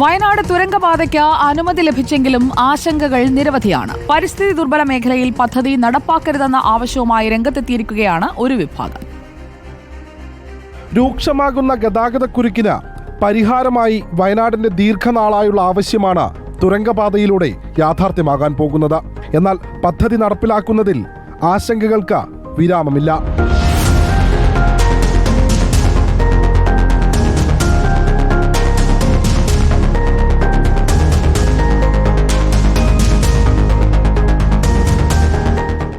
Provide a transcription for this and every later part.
വയനാട് തുരങ്കപാതയ്ക്ക് അനുമതി ലഭിച്ചെങ്കിലും ആശങ്കകൾ നിരവധിയാണ്. പരിസ്ഥിതി ദുർബല മേഖലയിൽ പദ്ധതി നടപ്പാക്കരുതെന്ന ആവശ്യവുമായി രംഗത്തെത്തിയിരിക്കുകയാണ് ഒരു വിഭാഗം. രൂക്ഷമാകുന്ന ഗതാഗതക്കുരുക്കിന് പരിഹാരമായി വയനാടിന്റെ ദീർഘനാളായുള്ള ആവശ്യമാണ് തുരങ്കപാതയിലൂടെ യാഥാർത്ഥ്യമാകാൻ പോകുന്നത്. എന്നാൽ പദ്ധതി നടപ്പിലാക്കുന്നതിൽ ആശങ്കകൾക്ക് വിരാമമില്ല.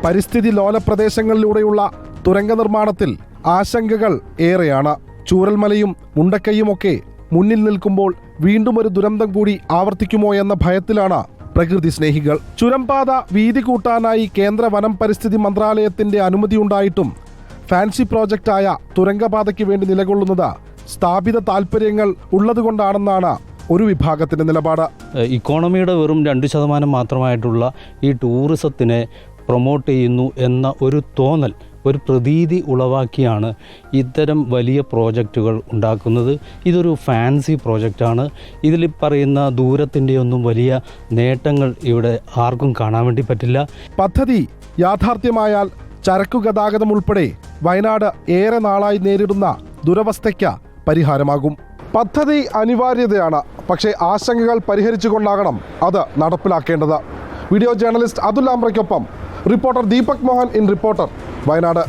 പരിസ്ഥിതി ലോല പ്രദേശങ്ങളിലൂടെയുള്ള തുരങ്ക നിർമ്മാണത്തിൽ ആശങ്കകൾ ഏറെയാണ്. ചൂരൽമലയും മുണ്ടക്കൈയുമൊക്കെ മുന്നിൽ നിൽക്കുമ്പോൾ വീണ്ടും ഒരു ദുരന്തം കൂടി ആവർത്തിക്കുമോ എന്ന ഭയത്തിലാണ് പ്രകൃതി സ്നേഹികൾ. ചുരംപാത വീതി കൂട്ടാനായി കേന്ദ്ര വനം പരിസ്ഥിതി മന്ത്രാലയത്തിന്റെ അനുമതിയുണ്ടായിട്ടും ഫാൻസി പ്രോജക്റ്റായ തുരങ്കപാതയ്ക്ക് വേണ്ടി നിലകൊള്ളുന്നത് സ്ഥാപിത താൽപ്പര്യങ്ങൾ ഉള്ളതുകൊണ്ടാണെന്നാണ് ഒരു വിഭാഗത്തിന്റെ നിലപാട്. ഇക്കോണമിയുടെ വെറും രണ്ട് ശതമാനം മാത്രമായിട്ടുള്ള ഈ ടൂറിസത്തിനെ പ്രൊമോട്ട് ചെയ്യുന്നു എന്ന ഒരു തോന്നൽ ഒരു പ്രതീതി ഉളവാക്കിയാണ് ഇത്തരം വലിയ പ്രോജക്റ്റുകൾ ഉണ്ടാക്കുന്നത്. ഇതൊരു ഫാൻസി പ്രോജക്റ്റാണ്. ഇതിൽ പറയുന്ന ദൂരത്തിന്റെ ഒന്നും വലിയ നേട്ടങ്ങൾ ഇവിടെ ആർക്കും കാണാൻ വേണ്ടി പറ്റില്ല. പദ്ധതി യാഥാർത്ഥ്യമായാൽ ചരക്കു ഗതാഗതം ഉൾപ്പെടെ വയനാട് ഏറെ നാളായി നേരിടുന്ന ദുരവസ്ഥയ്ക്ക് പരിഹാരമാകും. പദ്ധതി അനിവാര്യതയാണ് പക്ഷേ ആശങ്കകൾ പരിഹരിച്ചുകൊണ്ടാകണം അത് നടപ്പിലാക്കേണ്ടത്. Video journalist Atul reporter Deepak Mohan in reporter Wayanad